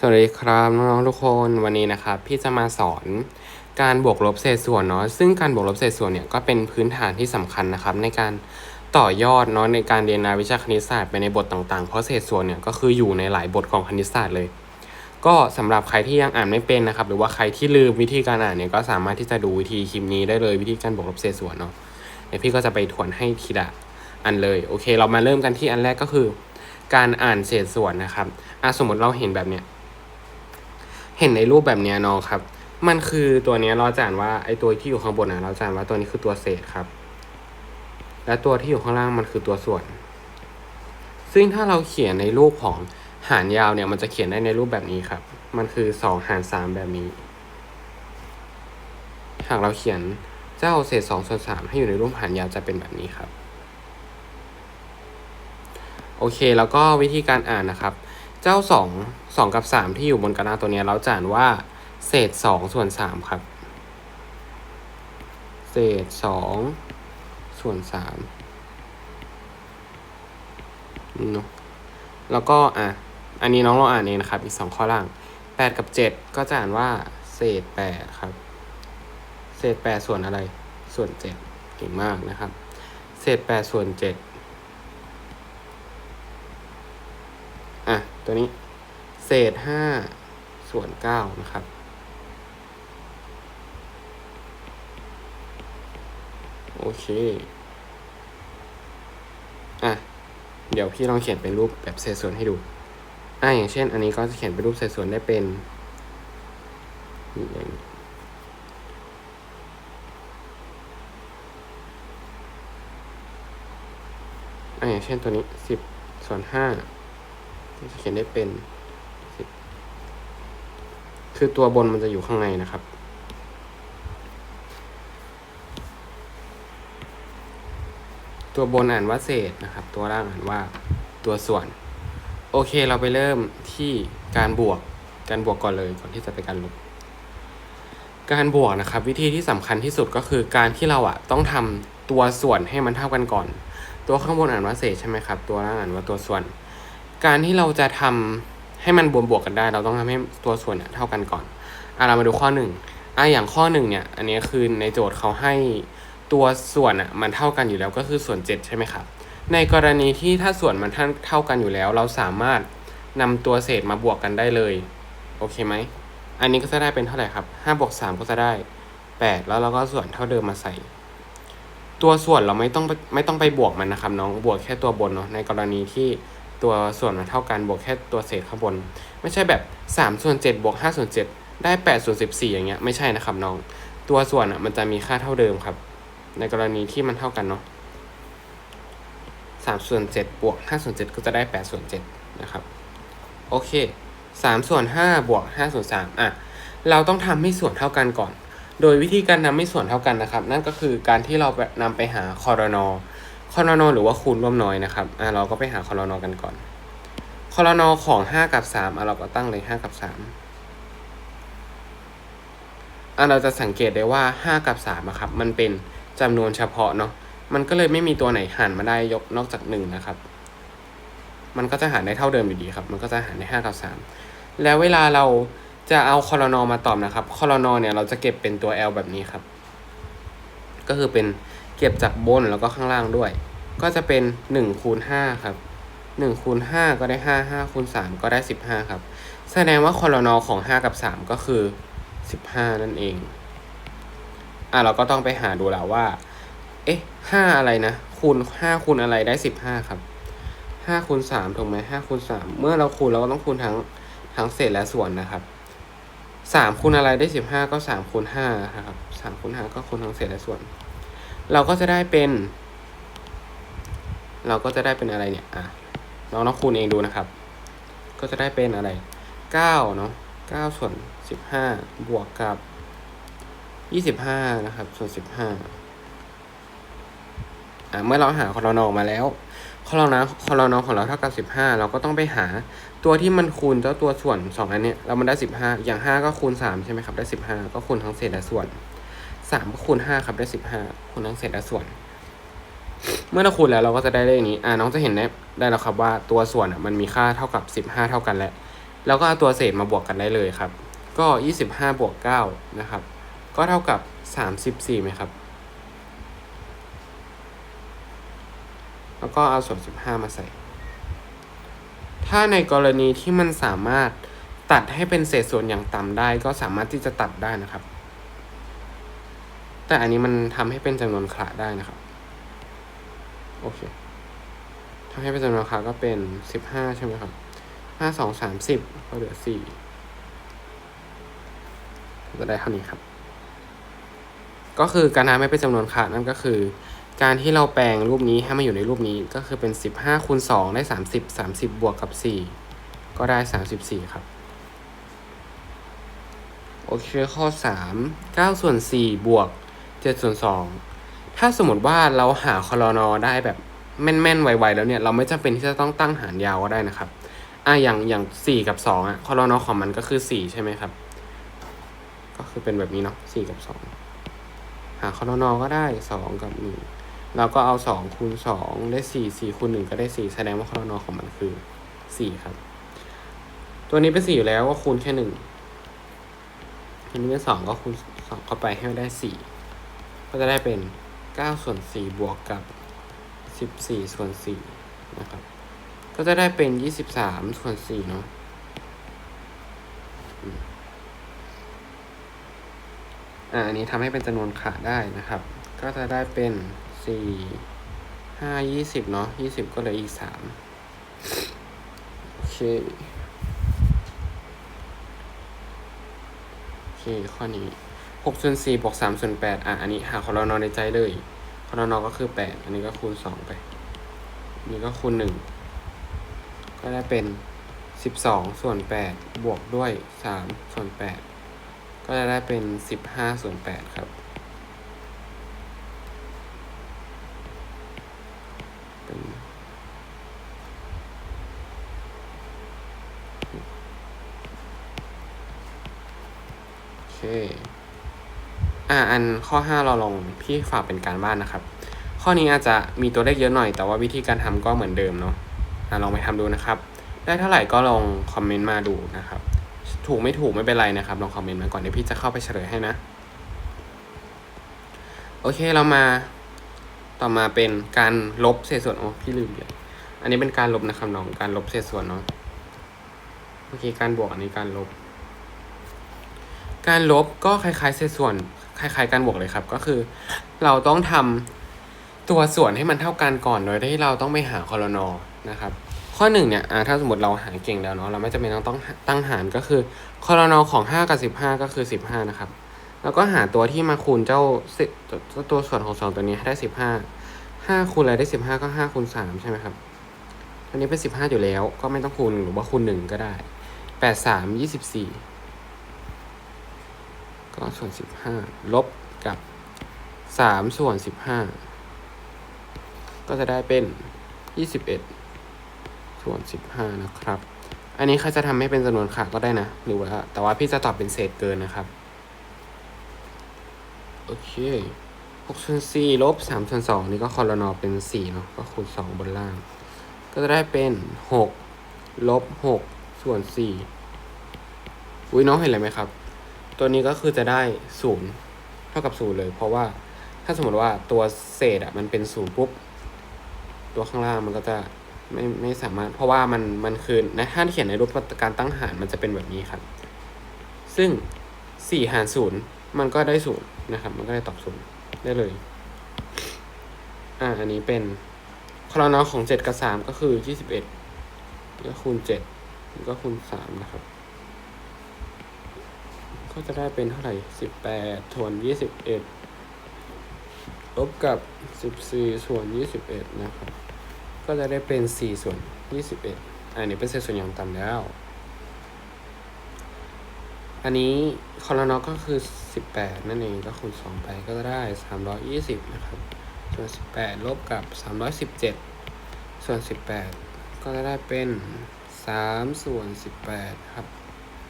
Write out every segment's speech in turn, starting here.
สวัสดีครับน้องๆทุกคนวันนี้นะครับพี่จะมาสอนการบวกลบเศษส่วนเนาะซึ่งการบวกลบเศษส่วนเนี่ยก็เป็นพื้นฐานที่สำคัญนะครับในการต่อยอดเนาะในการเรียนรายวิชาคณิตศาสตร์ไปในบทต่างๆ เพราะเศษส่วนเนี่ยก็คืออยู่ในหลายบทของคณิตศาสตร์เลย ก็สำหรับใครที่ยังอ่านไม่เป็นนะครับหรือว่าใครที่ลืมวิธีการอ่านเนี่ยก็สามารถที่จะดูวิธีคลิปนี้ได้เลยวิธีการบวกลบเศษส่วนเนาะเดี๋ยวพี่ก็จะไปทวนให้ทีละอันเลยโอเค เรามาเริ่มกันที่อันแรกก็คือ การอ่านเศษส่วนนะครับอะสมมติเราเห็นแบบเนี้ย เห็นในรูปแบบนี้ยน้องครับ มันคือตัวนี้เราจานว่าไอตัวที่อยู่ข้างบนนะเราจานว่าตัวนี้คือตัวเศษครับ และตัวที่อยู่ข้างล่างมันคือตัวส่วน ซึ่งถ้าเราเขียนในรูปของหารยาวเนี่ยมันจะเขียนได้ในรูปแบบนี้ครับ มันคือสองหารสามแบบนี้ หากเราเขียนเจ้าเศษสองส่วนสามให้อยู่ในรูปหารยาวจะเป็นแบบนี้ครับ โอเคแล้วก็วิธีการอ่านนะครับ เจ้า 2 2 กับ 3 ที่อยู่บนกระดาษตัวนี้เราจานว่า เศษ 2 ส่วน 3 ครับ เศษ 2 ส่วน3เนาะแล้วก็อะอันนี้น้องเราอ่านเองนะครับ อีก 2 ข้อล่าง 8 กับ 7 ก็จะอ่านว่า เศษ 8 ครับ เศษ 8 ส่วนอะไร ส่วน 7 เก่งมากนะครับ เศษ 8 ส่วน 7 ตัวนี้ เศษห้าส่วนเก้านะครับ โอเค อะ เดี๋ยวพี่ลองเขียนเป็นรูปแบบเศษส่วนให้ดู อะ อย่างเช่น อันนี้ก็จะเขียนเป็นรูปเศษส่วนได้เป็นอย่างนี้อะอย่างเช่นตัวนี้สิบส่วนห้า จะเขียนได้เป็น คือตัวบนมันจะอยู่ข้างในนะครับ ตัวบนอ่านว่าเศษนะครับ ตัวล่างอ่านว่าตัวส่วน โอเคเราไปเริ่มที่การบวก การบวกก่อนเลยก่อนที่จะไปการลบการบวกนะครับ วิธีที่สำคัญที่สุดก็คือการที่เราอะต้องทำตัวส่วนให้มันเท่ากันก่อน ตัวข้างบนอ่านว่าเศษใช่ไหมครับ ตัวล่างอ่านว่าตัวส่วน การที่เราจะทำให้มันบวกบวกกันได้ เราต้องทำให้ตัวส่วนเนี่ยเท่ากันก่อนอะเรามาดูข้อหนึ่งอะอย่างข้อหนึ่งเนี่ย อันนี้คือในโจทย์เขาให้ตัวส่วนอะมันเท่ากันอยู่แล้วก็คือส่วนเจ็ดใช่ไหมครับ ในกรณีที่ถ้าส่วนมันเท่ากันอยู่แล้ว เราสามารถนำตัวเศษมาบวกกันได้เลย โอเคไหม อันนี้ก็จะได้เป็นเท่าไหร่ครับห้าบวกสามก็จะได้แปดแล้วเราก็ส่วนเท่าเดิมมาใส่ ตัวส่วนเราไม่ต้องไม่ต้องไปบวกมันนะครับ น้องบวกแค่ตัวบนเนาะในกรณีที่ ตัวส่วนมันเท่ากันบวกแค่ตัวเศษข้างบน ไม่ใช่แบบ3ส่วน7บวก5ส่วน7ได้8ส่วน14 อย่างเงี้ยไม่ใช่นะครับน้อง ตัวส่วนอะมันจะมีค่าเท่าเดิมครับ ในกรณีที่มันเท่ากันเนาะ3ส่วน7บวก5ส่วน7ก็จะได้8ส่วน7นะครับโอเค3ส่วน5บวก5ส่วน3อะเราต้องทำให้ส่วนเท่ากันก่อน โดยวิธีการทำให้ส่วนเท่ากันนะครับ นั่นก็คือการที่เรานำไปหาคอรนอ คอรนอหรือว่าคูณร่วมน้อยนะครับอะเราก็ไปหาคอรนอกันก่อนคอรนอของ5กับ3อะเราก็ตั้งเลย5กับ3อะเราจะสังเกตได้ว่า5กับ3อะครับมันเป็นจำนวนเฉพาะเนาะมันก็เลยไม่มีตัวไหนหารมาได้ยกนอกจาก1นะครับ มันก็จะหารได้เท่าเดิมอยู่ดีครับ มันก็จะหารได้5กับ3แล้วเวลาเราจะเอาคอรนอมาตอบนะครับคอรนอเนี่ยเราจะเก็บเป็นตัว L แบบนี้ครับ ก็คือเป็น เก็บจากบนแล้วก็ข้างล่างด้วย ก็จะเป็น1คูณ5ครับ1คูณ5ก็ได้ 5 5คูณ3ก็ได้ 15 ครับ แสดงว่าคอรนอของ 5 กับ 3 ก็คือ 15 นั่นเอง อะเราก็ต้องไปหาดูแล้วว่า เอ๊ะ 5 อะไรนะ คูณ 5 คูณอะไรได้ 15 ครับ 5คูณ3ถูกไหม5คูณ3เมื่อเราคูณเราก็ต้องคูณทั้งทั้งเศษและส่วนนะครับ 3คูณอะไรได้ 15 ก็3คูณ5ครับ3คูณ5ก็คูณทั้งเศษและส่วน เราก็จะได้เป็น เราก็จะได้เป็นอะไรเนี่ยอะน้องน้องคูณเองดูนะครับ ก็จะได้เป็นอะไรเก้าเนาะเก้าส่วนสิบห้าบวกกับยี่สิบห้านะครับ ส่วนสิบห้าอะเมื่อเราหาคอรนออกมาแล้วคอรนอคอรนอของเราเท่ากับสิบห้าเราก็ต้องไปหาตัวที่มันคูณเจ้าตัวส่วนสองอันเนี้ยแล้วมันได้สิบห้าอย่างห้าก็คูณสามใช่ไหมครับ ได้สิบห้าก็คูณทั้งเศษและส่วน สามก็คูณห้าครับได้สิบห้าคูณทั้งเศษและส่วน เมื่อเราคูณแล้วเราก็จะได้เลขนี้ อ่าน้องจะเห็นได้ได้แล้วครับว่าตัวส่วนอะมันมีค่าเท่ากับสิบห้าเท่ากันแล้วแล้วก็เอาตัวเศษมาบวกกันได้เลยครับ ก็ยี่สิบห้าบวกเก้านะครับ ก็เท่ากับสามสิบสี่ไหมครับ แล้วก็เอาส่วนสิบห้ามาใส่ ถ้าในกรณีที่มันสามารถตัดให้เป็นเศษส่วนอย่างต่ำได้ ก็สามารถที่จะตัดได้นะครับ แต่อันนี้มันทำให้เป็นจำนวนคละได้นะครับ โอเคทำให้เป็นจำนวนคละก็เป็นสิบห้าใช่ไหมครับห้าสองสามสิบก็เหลือสี่ก็ได้เท่านี้ครับ ก็คือการทำให้เป็นจำนวนคละนั่นก็คือ การที่เราแปลงรูปนี้ให้มาอยู่ในรูปนี้ก็คือเป็นสิบห้าคูณสองได้สามสิบสามสิบบวกกับสี่ก็ได้สามสิบสี่ครับโอเคข้อสามเก้าส่วนสี่บวก จ็ดส่วนสองถ้าสมมติว่าเราหาคอลนอได้แบบแม่นๆไวๆแล้วเนี่ย เราไม่จำเป็นที่จะต้องตั้งหารยาวก็ได้นะครับอะอย่างอย่างสี่กับสองอะคอลนอของมันก็คือสี่ใช่ไหมครับ ก็คือเป็นแบบนี้เนาะสี่กับสองหาคอลนอก็ได้สองกับหนึ่งเราก็เอาสองคูณสองได้สี่สี่คูณหนึ่งก็ได้สี่แสดงว่าคอลนอของมันคือสี่ครับ ตัวนี้เป็นสี่อยู่แล้วก็คูณแค่หนึ่งอันนี้เป็นสองก็คูณสองเข้าไปให้ได้สี่ ก็จะได้เป็นเก้าส่วนสี่บวกกับสิบสี่ส่วนสี่นะครับ ก็จะได้เป็นยี่สิบสามส่วนสี่เนาะอ่าอันนี้ทำให้เป็นจำนวนขาได้นะครับ ก็จะได้เป็นสี่ห้ายี่สิบเนาะยี่สิบก็เหลืออีกสามโอเคโอเค ข้อนี้ หกส่วนสี่บวกสามส่วนแปดอะ อันนี้หาคอรนอในใจเลยคอรนอก็คือแปดอันนี้ก็คูณสองไปนนี้ก็คูณหนึ่งก็ได้เป็นสิบสองส่วนแปดบวกด้วยสามส่วนแปดก็จะได้เป็นสิบห้าส่วนแปดครับเป็นโอเค อ่าอันข้อ 5 เราลองพี่ฝากเป็นการบ้านนะครับ ข้อนี้อาจจะมีตัวเลขเยอะหน่อย แต่ว่าวิธีการทำก็เหมือนเดิมเนาะอ่าลองไปทำดูนะครับ ได้เท่าไหร่ก็ลองคอมเมนต์มาดูนะครับ ถูกไม่ถูกไม่เป็นไรนะครับลองคอมเมนต์มาก่อนเดี๋ยวพี่จะเข้าไปเฉลยให้นะ โอเคเรามาต่อมาเป็นการลบเศษส่วนโอ้พี่ลืมเดี๋ยวอันนี้เป็นการลบนะครับน้องการลบเศษส่วนเนาะโอเคการบวกอันนี้การลบ การลบก็คล้ายๆเศษส่วน คล้ายๆการบวกเลยครับ ก็คือ เราต้องทำตัวส่วนให้มันเท่ากันก่อนโดยที่เราต้องไปหาคอรนอนะครับ ข้อหนึ่งเนี่ยถ้าสมมติเราหาเก่งแล้วเนาะเราไม่จำเป็นต้องต้องตั้งหารก็คือคอรนอของห้ากับสิบห้าก็คือสิบห้านะครับ แล้วก็หาตัวที่มาคูณเจ้าสิเจ้าตัวส่วนของสองตัวนี้ให้ได้สิบห้าห้าคูณอะไรได้สิบห้าก็ห้าคูณสามใช่ไหมครับอันนี้เป็นสิบห้าอยู่แล้ว ก็ไม่ต้องคูณหรือว่าคูณหนึ่งก็ได้แปด สามยี่สิบสี่ก็ส่วนสิบห้าลบกับสามส่วนสิบห้าก็จะได้เป็นยี่สิบเอ็ดส่วนสิบห้านะครับ อันนี้ใครจะทำให้เป็นจำนวนขาก็ได้นะ หรือว่า แต่ว่าพี่จะตอบเป็นเศษเกินนะครับ โอเคหกส่วนสี่ลบสามส่วนสองนี่ก็คอรนอเป็นสี่เนาะก็คูณสองบนล่าง ก็จะได้เป็นหกลบหกส่วนสี่อุ้ยน้องเห็นอะไรไหมครับ ตัวนี้ก็คือจะได้ศูนย์เท่ากับศูนย์เลย เพราะว่าถ้าสมมติว่าตัวเศษอะมันเป็นศูนย์ปุ๊บ ตัวข้างล่างมันก็จะไม่ไม่สามารถ เพราะว่ามันมันคือในถ้าเขียนในรูปการตั้งหารมันจะเป็นแบบนี้ครับ ซึ่งสี่หารศูนย์มันก็ได้ศูนย์นะครับ มันก็ได้ตอบศูนย์ได้เลย อ่า อันนี้เป็นคอนอของเจ็ดกับสามก็คือยี่สิบเอ็ดก็คูณเจ็ดก็คูณสามนะครับ ก็จะได้เป็นเท่าไหร่สิบแปดส่วนยี่สิบเอ็ดลบกับสิบสี่ส่วนยี่สิบเอ็ดนะครับ ก็จะได้เป็นสี่ส่วนยี่สิบเอ็ดอันนี้เป็นเศษส่วนอย่างต่ำแล้ว อันนี้คอรนอก็คือสิบแปดนั่นเองก็คูณสองไปก็จะได้สามร้อยยี่สิบนะครับ ส่วนสิบแปดลบกับสามร้อยสิบเจ็ดส่วนสิบแปดก็จะได้เป็นสามส่วนสิบแปดครับ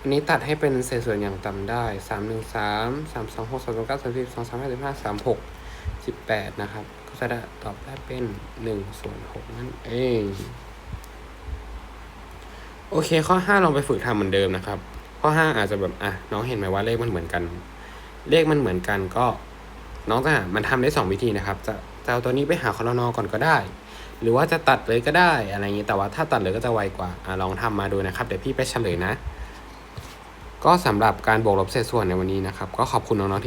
อันนี้ตัดให้เป็นเศษส่วนอย่างต่ำได้สามหนึ่งสามสามสองหกสามสองเก้าสามสิบสองสามห้าสิบห้าสามหกสิบแปดนะครับ ก็จะได้ตอบได้เป็นหนึ่งส่วนหกนั่นเอง โอเค ข้อห้าลองไปฝึกทำเหมือนเดิมนะครับ ข้อห้าอาจจะแบบอะน้องเห็นไหมว่าเลขมันเหมือนกัน เลขมันเหมือนกันก็ น้องจะมันทำได้สองวิธีนะครับ จะจะเอาตัวนี้ไปหาคอรนอก่อนก็ได้ หรือว่าจะตัดเลยก็ได้อะไรอย่างนี้แต่ว่าถ้าตัดเลยก็จะไวกว่าอะลองทำมาดูนะครับ เดี๋ยวพี่ไปเฉลยนะ ก็สำหรับการบวกลบเศษส่วนในวันนี้นะครับ ก็ขอบคุณน้องๆที่